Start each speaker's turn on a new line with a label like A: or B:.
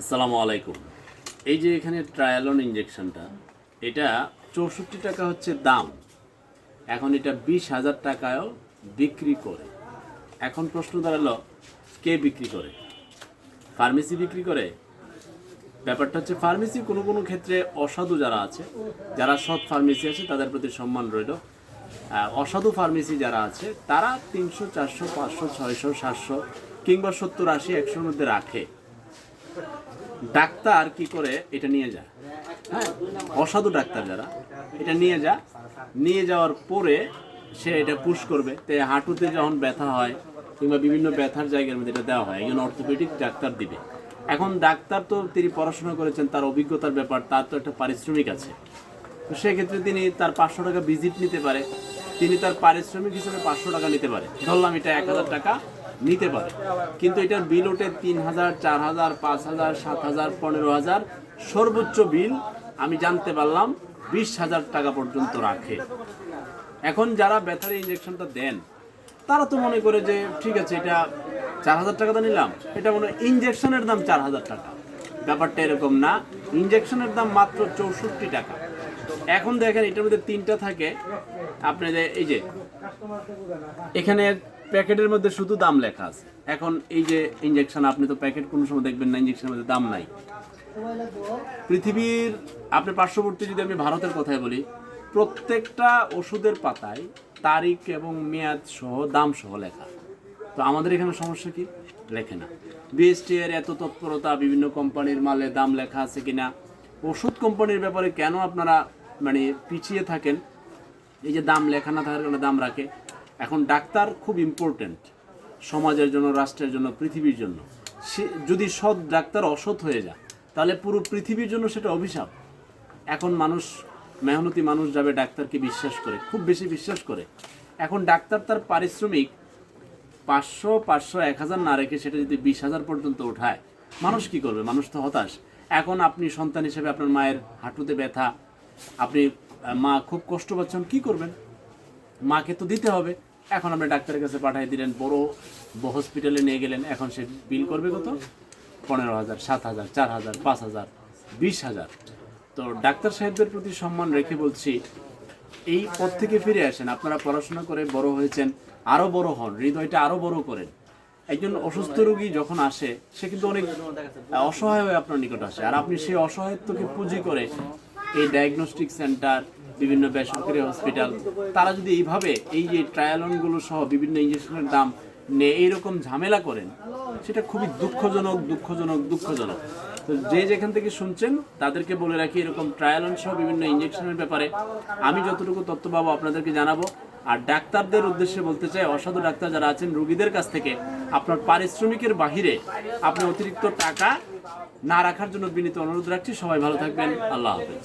A: আসসালামু আলাইকুম। এই যে এখানে ট্রায়ালন ইঞ্জেকশনটা এটা চৌষট্টি টাকা হচ্ছে দাম। এখন এটা বিশ হাজার টাকায়ও বিক্রি করে। এখন প্রশ্ন দাঁড়াল, কে বিক্রি করে? ফার্মেসি বিক্রি করে? ব্যাপারটা হচ্ছে ফার্মেসি কোনো কোনো ক্ষেত্রে অসাধু যারা আছে, যারা সৎ ফার্মেসি আছে, তাদের প্রতি সম্মান রইল। অসাধু ফার্মেসি যারা আছে, তারা তিনশো, চারশো, পাঁচশো, ছয়শো, সাতশো কিংবা সত্তর, আশি, একশোর মধ্যে রাখে। ডাক্তার কি করে এটা নিয়ে যায় হ্যাঁ অসাধু ডাক্তার যারা, এটা নিয়ে যা। নিয়ে যাওয়ার পরে সে এটা পুশ করবে। তো হাঁটুতে যখন ব্যথা হয় কিংবা বিভিন্ন ব্যথার জায়গার মধ্যে এটা দেওয়া হয়, একজন অর্থোপেডিক ডাক্তার দিবে। এখন ডাক্তার তো তিনি পড়াশোনা করেছেন, তার অভিজ্ঞতার ব্যাপার, তার তো একটা পারিশ্রমিক আছে। তো সেক্ষেত্রে তিনি তার পাঁচশো টাকা ভিজিট নিতে পারে। তিনি তার পারিশ্রমিক হিসেবে পাঁচশো টাকা নিতে পারে। ধরলাম এটা এক হাজার টাকা। নিতে পারে। কিন্তু এটার বিল ওঠে তিন হাজার চার হাজার পাঁচ হাজার সাত হাজার পনেরো হাজার সর্বোচ্চ বিল, আমি জানতে পারলাম বিশ হাজার টাকা পর্যন্ত রাখে। এখন যারা ব্যথার ইঞ্জেকশনটা দেন, তারা তো মনে করে যে, ঠিক আছে, এটা চার হাজার টাকা তো নিলাম, এটা মনে ইঞ্জেকশনের দাম চার হাজার টাকা। ব্যাপারটা এরকম না ইঞ্জেকশনের দাম মাত্র চৌষট্টি টাকা। এখন দেখেন এটার মধ্যে তিনটা থাকে। আপনাদের এই যে, এখানে প্যাকেটের মধ্যে শুধু দাম লেখা আছে। এখন এই যে ইঞ্জেকশন আপনি তো প্যাকেট কোনো সময় দেখবেন না ইঞ্জেকশনের মধ্যে দাম নাই। পৃথিবীর, আপনার পার্শ্ববর্তী যদি আমি ভারতের কথাই বলি, প্রত্যেকটা ওষুধের পাতায় তারিখ এবং মেয়াদ সহ, দাম সহ লেখা। তো আমাদের এখানে সমস্যা কি? লেখে না। বিএসটি এর এত তৎপরতা, বিভিন্ন কোম্পানির মালে দাম লেখা আছে কিনা? ওষুধ কোম্পানির ব্যাপারে কেন আপনারা মানে পিছিয়ে থাকেন, এই যে দাম লেখা না থাকার কারণে দাম রাখে। এখন ডাক্তার খুব ইম্পর্ট্যান্ট সমাজের জন্য, রাষ্ট্রের জন্য, পৃথিবীর জন্য। সে যদি সৎ ডাক্তার অসৎ হয়ে যায়, তাহলে পুরো পৃথিবীর জন্য সেটা অভিশাপ। এখন মানুষ, মেহনতি মানুষ যাবে ডাক্তারকে বিশ্বাস করে, খুব বেশি বিশ্বাস করে। এখন ডাক্তার তার পারিশ্রমিক পাঁচশো পাঁচশো, এক হাজার না রেখে সেটা যদি বিশ হাজার পর্যন্ত ওঠায় মানুষ কি করবে? মানুষ তো হতাশ। এখন আপনি সন্তান হিসেবে আপনার মায়ের হাঁটুতে ব্যথা আপনি মা খুব কষ্ট পাচ্ছেন, কি করবেন? মাকে তো দিতে হবে। এখন আপনি ডাক্তারের কাছে পাঠিয়ে দিলেন, বড় হসপিটালে নিয়ে গেলেন, এখন সে বিল করবে কত? পনেরো হাজার, সাত হাজার, চার হাজার, পাঁচ হাজার, বিশ হাজার। তো ডাক্তার সাহেবদের প্রতি সম্মান রেখে বলছি, এই পথ থেকে ফিরে আসেন। আপনারা পড়াশোনা করে বড় হয়েছেন, আরও বড় হন, হৃদয়টা আরও বড় করেন। একজন অসুস্থ রোগী যখন আসে, সে কিন্তু অনেক অসহায় হয়ে আপনার নিকট আসে। আর আপনি সেই অসহায়ত্বকে পুঁজি করে এই ডায়াগনস্টিক সেন্টার বিভিন্ন বেসরকারি হসপিটাল তারা যদি এইভাবে এই যে ট্রায়ালনগুলো সহ বিভিন্ন ইঞ্জেকশনের দাম নিয়ে এইরকম ঝামেলা করেন, সেটা খুবই দুঃখজনক দুঃখজনক দুঃখজনক। তো যে যেখান থেকে শুনছেন, তাদেরকে বলে রাখি এরকম ট্রায়ালন সহ বিভিন্ন ইঞ্জেকশনের ব্যাপারে আমি যতটুকু তথ্য পাবো আপনাদেরকে জানাব। আর ডাক্তারদের উদ্দেশ্যে বলতে চাই, অসাধু ডাক্তার যারা আছেন, রুগীদের কাছ থেকে আপনার পারিশ্রমিকের বাহিরে আপনি অতিরিক্ত টাকা না রাখার জন্য বিনীত অনুরোধ রাখছি। সবাই ভালো থাকবেন। আল্লাহ হাফেজ।